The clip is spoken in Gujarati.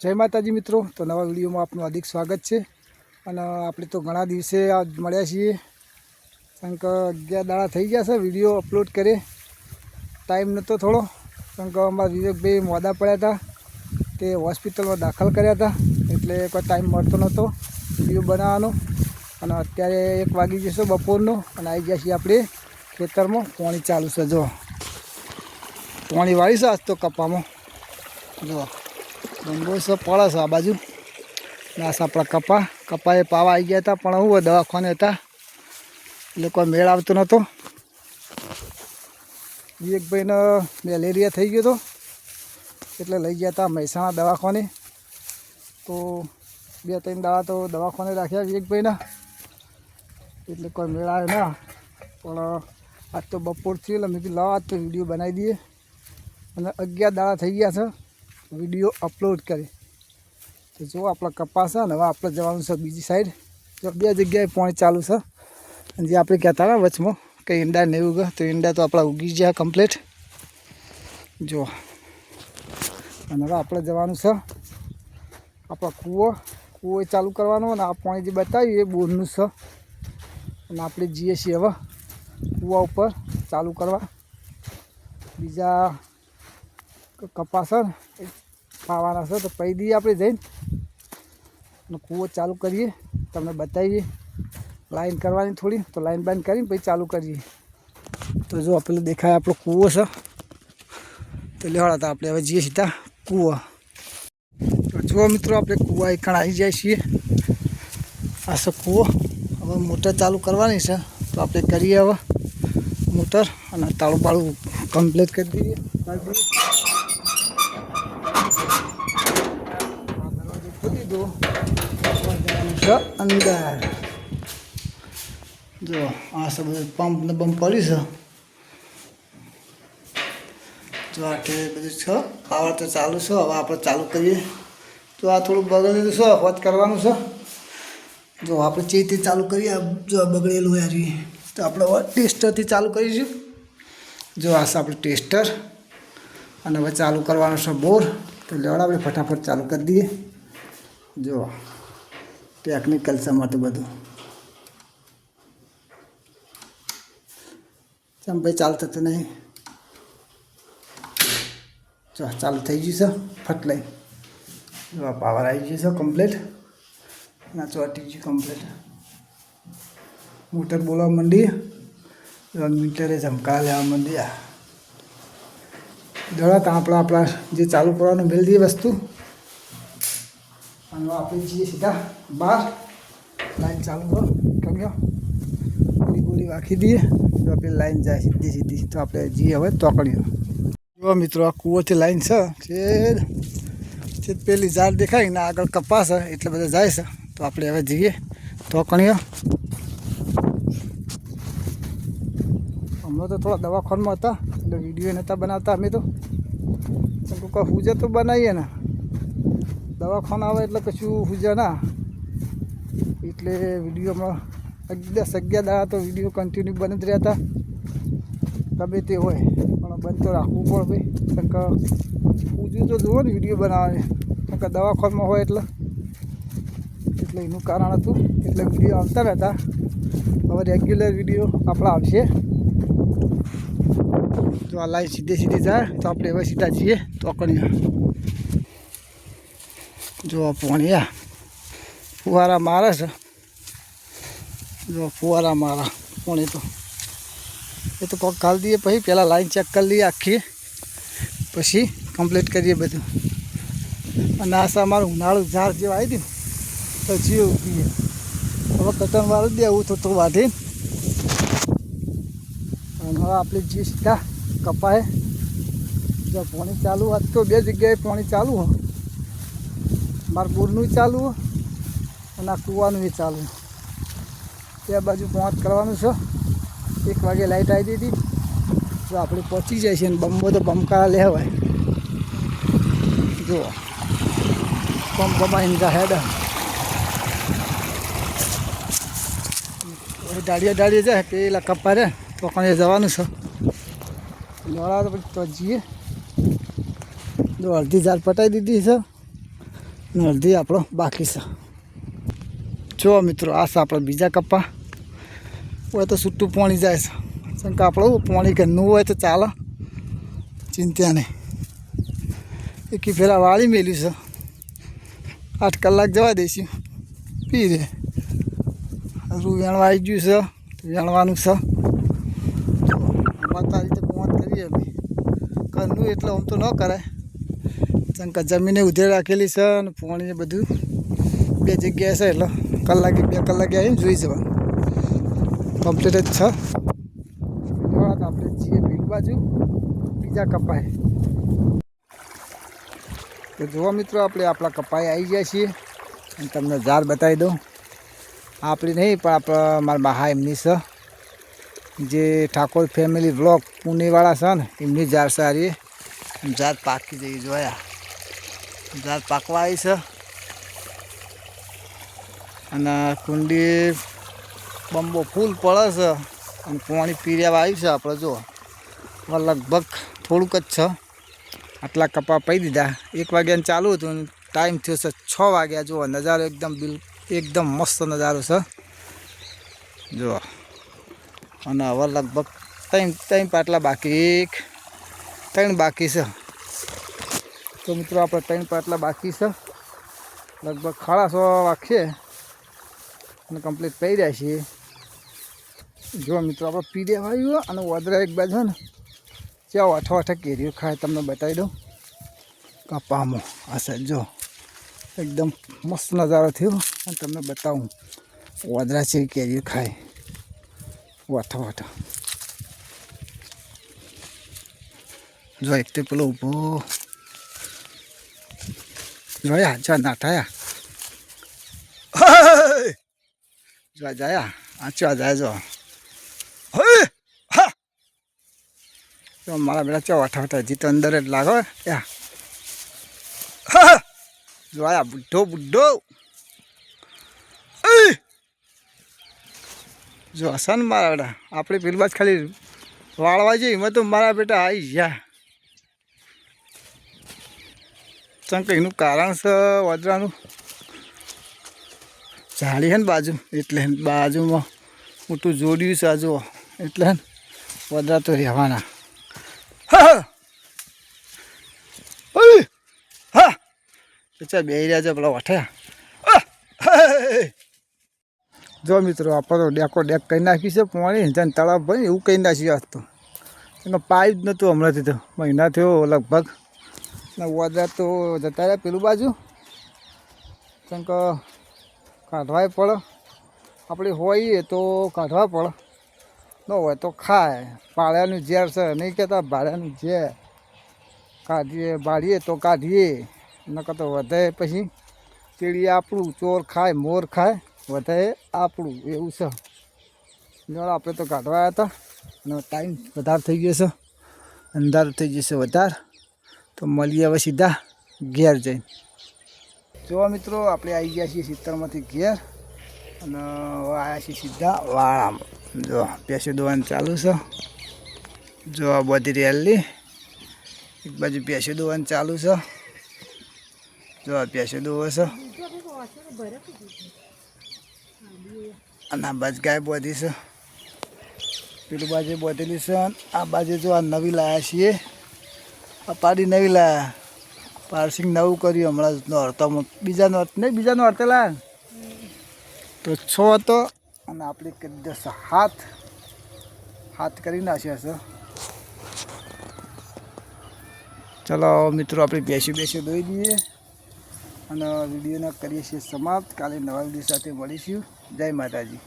જય માતાજી મિત્રો, તો નવા વિડીયોમાં આપનું હાર્દિક સ્વાગત છે. અને આપણે તો ઘણા દિવસે આ મળ્યા છીએ. કારણ કે અગિયાર દાડા થઈ ગયા છે વીડિયો અપલોડ કરે. ટાઈમ નહોતો થોડો, કારણ કે અમારા વિવેકભાઈ મોદા પડ્યા હતા. તે હોસ્પિટલમાં દાખલ કર્યા હતા, એટલે કોઈ ટાઈમ મળતો નહોતો વીડિયો બનાવવાનો. અને અત્યારે એક વાગી જશે બપોરનો, અને આવી ગયા છીએ આપણે ખેતરમાં. પાણી ચાલુ છે, જો. પાણી વાળી આજ તો કપામાં. જો. છે પડે છે આ બાજુ. નાસ આપણા કપા કપા એ પાવા આવી ગયા હતા, પણ હું દવાખાને હતા. એટલે કોઈ મેળ આવતો નહોતો વિવેકભાઈને મેલેરિયા થઈ ગયો હતો એટલે લઈ ગયા હતા મહેસાણા દવાખાને. તો બે, ત્રણ દાડા તો દવાખાને રાખ્યા વિવેકભાઈના. એટલે કોઈ મેળ આવે ના. પણ આજ તો બપોર થયું એટલે મેં લાવ, આજ તો વીડિયો બનાવી દઈએ. અને અગિયાર દાડા થઈ ગયા છે. વીડિયો અપલોડ કરી. તો જો આપણા કપાસ છે ને, હવે આપણે જવાનું છે બીજી સાઈડ જો બે જગ્યાએ પાણી ચાલુ છે. જે આપણે કહેતા હતા વચમાં, કે ઈંડા ને એવું ઉગે તો ઈંડા તો આપણા ઉગી ગયા કમ્પ્લીટ જો. અને હવે આપણે જવાનું છે આપણા કૂવો. કૂવો ચાલુ કરવાનો અને આ પાણી જે બતાવ્યું એ બોરનું છે. અને આપણે જઈએ છીએ હવે કૂવા ઉપર ચાલુ કરવા. બીજા કપાસ ખાવાના છે તો પૈ દઈએ આપણે જઈને. કૂવો ચાલુ કરીએ. તમને બતાવીએ. લાઈન કરવાની થોડી. તો લાઈન બાઈન કરીને પછી ચાલુ કરીએ. તો જો પેલું દેખાય આપણો કૂવો છે. તો લેવાડા હતા આપણે હવે જઈએ સીધા કૂવો. તો જુઓ મિત્રો આપણે કૂવા એકણ આવી જાય છીએ. આ છે કૂવો. હવે મોટર ચાલુ કરવાની છે. તો આપણે કરીએ હવે મોટર અને તાળું બાળું કમ્પ્લીટ કરી દઈએ કરી દઈએ આ દરવાજો ખોલી દો જવાનું છે અંદર. જો, આ સબ પંપ ને બમ્પ પડ્યું છે. જો આ કે બધું છે. પાવર તો ચાલુ છે, હવે આપણે ચાલુ કરીએ. તો આ થોડું બગડેલું છે હોત કરવાનું છે. જો આપણે ચેતી ચાલુ કરીએ જો બગડેલું હજી તો આપણે ટેસ્ટરથી ચાલુ કરીશું. જો આ છે આપણે ટેસ્ટર. અને હવે ચાલુ કરવાનું છે બોર. તો લેવડ આપણે ફટાફટ ચાલુ કરી દઈએ. જો. ટેકનિકલ માટે બધું. ચમ ભાઈ, ચાલતા તો નહીં. ચો, ચાલુ થઈ ગયું છે, ફટ લઈ. પાવર આવી ગયું છે કમ્પ્લીટ ના ચોટી ગયું કમ્પ્લીટ મોટર બોલવા માંડી. મીટરે ઝમકા લેવા માંડી દડા આપણા આપણા જે ચાલુ કરવાનું મેળ દઈએ વસ્તુ. અને આપણે જઈએ સીધા બહાર. લાઈન ચાલુ કરો. કર્યો ગોળી ગોળી વાંખી દઈએ તો આપણી લાઈન જાય સીધી સીધી તો આપણે જઈએ હવે તોકડીઓ. જો મિત્રો, આ કૂવોથી લાઈન છે. છેદ છેદ પેલી ઝાડ દેખાય ને આગળ કપાસ એટલે બધા જાય છે. તો આપણે હવે જઈએ તોકણીઓ હમણાં તો થોડા દવાખાનમાં હતા, એટલે વીડિયો નહોતા બનાવતા અમે તો. કોઈ હુજે તો બનાવીએ ને. દવાખાના આવે એટલે કશું હુજે ના. એટલે વિડીયોમાં દસ અગિયાર દાડા તો વીડિયો કન્ટિન્યુ જ રહ્યા હતા ગમે તે હોય, પણ બંધ તો રાખવું પડે ભાઈ. કારણ પૂજ્યું તો જુઓ ને વીડિયો બનાવે, કારણ કે દવાખાનમાં હોય એટલે. એટલે એનું કારણ હતું. એટલે વીડિયો આવતા રહેતા. હવે રેગ્યુલર વીડિયો આપણા આવશે. જો આ લાઈન સીધે સીધી જાય, તો આપણે હવે સીધા જઈએ તો કણીએ જો આ પાણી આ ફુવારા મારે છે. જો ફુવારા મારા, પાણી તો. એ તો કોક કાલ દઈએ, પછી પહેલાં લાઈન ચેક કરી લઈએ આખી. પછી કમ્પ્લીટ કરીએ બધું. અને આ અમારું ઉનાળું ઝાડ જેવું આવી દઉં તો જીવ ઉગીએ. હવે કટન વાળું દેવું તો તો વાઢીને અને હવે આપણે જે કપાય. જો પાણી ચાલુ આજ તો બે જગ્યાએ પાણી ચાલુ હોય મારા બોરનું ચાલુ અને આ કૂવાનું ચાલુ. બે બાજુ પહોંચ કરવાનું છે. એક વાગે લાઈટ આવી દીધી તો આપણે પહોંચી જાય છે ને બમ્બો તો બમકારા લેવાય. જુઓ. બમ બમાઈને જા હેડ. દાડીએ દાડીએ જાય પેલા કપ્પા રે તો કણે જવાનું છે. દોડા તો પછી તો જઈએ. જો અડધી ઝાડ પટાવી દીધી છે. ને અડધી આપણો, બાકી છે. જો મિત્રો, આ છે આપણે બીજા કપ્પા. હોય તો છૂટું પાણી જાય છે. કારણ કે આપણું પાણી ઘરનું હોય તો ચાલે. ચિંતા નહીં. એકી ફેરા વાળી મેલ્યું છે. આઠ કલાક જવા દઈશું. પી રે હજુ વેણવા આવી ગયું છે. વેણવાનું છે. અમારે તારી રીતે પહોંચ કરીએ અમે. ઘરનું એટલે આમ તો ન કરાય. કે જમીને ઉધેર રાખેલી છે અને પાણી બધું બે જગ્યાએ છે, એટલે કલાકે બે કલાકે આવીને જોઈ જવા. કમ્પ્લીટ જ છે. વાત આપણે જઈએ બીજ બાજુ, બીજા કપાય તો જોવા મિત્રો, આપણે આપણા કપાઈ આવી ગયા છીએ. અને તમને ઝાડ બતાવી દઉં. આપણી નહીં, પણ આપણા, મારા બહા એમની છે. જે ઠાકોર ફેમિલી બ્લોક પુણેવાળા છે ને, એમની ઝાડ સારી ઝાડ પાકી જઈ જોયા. ઝાડ પાકવા આવી છે. અને કુંડી બંબો ફૂલ પડે છે. અને પાણી પીર્યા આવ્યું છે આપણે જો. લગભગ થોડુંક જ છે. આટલા કપા પી દીધા. એક વાગ્યાને ચાલુ હતું. ટાઈમ થયો છે છ વાગ્યા. જુઓ, નજારો એકદમ બિલ, એકદમ મસ્ત નજારો છે. જુઓ. અને હવે લગભગ ત્રણ ત્રણ પાટલા બાકી. એક, ત્રણ બાકી છે. તો મિત્રો, આપણે ત્રણ પાટલા બાકી છે. લગભગ ખાડા સો વાગશે અને કમ્પ્લીટ પી રહ્યા છીએ. જો મિત્રો, આપણે પી દેવા આવ્યું અને વદરા એક બાજુ ને ચાલો અઠો અઠે કેરીઓ ખાય, તમને બતાવી દઉં. કપામાં આ સાઈડ જો, એકદમ મસ્ત નજારો થયો. અને તમને બતાવું વાદરા છે કેરીઓ ખાય. વાઠો વાઠો જો, એક તો પેલો ઊભો. જોયા જો નાઠાયા જો જાયા આ ચો જાય જો જો મારા બેટા ચો વાઠા વાઠા હજી તો અંદર જ લાગો યા જો આયા બુઢો બુઢો જો હસન મારા બેટા આપણે પેલી બાજ ખાલી વાળવા જઈએ એમાં તો મારા બેટા આવી ગયા ચંક એનું કારણ છે વજરાનું જાળી હે ને બાજુ, એટલે બાજુમાં મોટું જોડ્યું છે આજુ એટલે વદરા તો રહેવાના. હા હા. ચાલ બે રહ્યા છે પેલા વઠ્યા જો મિત્રો, આપણે ડેકો ડેક કરી નાખી છે, પાણી ત્યાં તળાવ ભાઈ એવું કહી નાખ્યું આજ તો. એનો પાઇપ નહોતું હમણાંથી તો, મહિના થયો લગભગ. ને વદરા તો જતા રહ્યા પેલું બાજુ. કેમ કે કાઢવાય પડે. આપણે હોઈએ તો કાઢવા પડે. ન હોય તો ખાય. પાળ્યાનું ઝેર છે. નહીં કહેતા ભાડ્યાનું ઝેર. કાઢીએ ભાડીએ તો કાઢીએ. નકર તો વધે પછી ચીડી આપણું, ચોર ખાય, મોર ખાય, વધે આપણું. એવું છે. જોડે આપણે તો કાઢવા હતા. અને ટાઈમ વધારે થઈ ગયો છે. અંધારું થઈ જશે વધારે. તો મળીએ હવે સીધા ઘેર જઈને. જોવા મિત્રો, આપણે આવી ગયા છીએ સિત્તરમાંથી ઘેર અને આવ્યા છીએ સીધા વાળામાં. જો પેસી દોવાનું ચાલુ છે. જો, આ બધી રેલી. એક બાજુ પેસી દોવાનું ચાલુ છે. જો, આ પેસી દોવો છે. અને આ બાજુ ગાય બધી છે. પેલું બાજુ બોધેલી છે આ બાજુ જો આ નવી લાયા છીએ. પાડી નવી લા. પાર્સિંગ નવું કર્યું, હમણાં નોરતામાં બીજા અર્થ. નહીં બીજા નોરતે લાયા તો છ હતો, અને આપણે કરી દેશે હાથ હાથ કરી નાખ્યા છે. ચલો, મિત્રો, આપણે બેસી બેસી દોઈ દઈએ. અને વિડીયોને કરીએ છીએ સમાપ્ત. કાલે નવા વીડિયો સાથે મળીશું. જય માતાજી.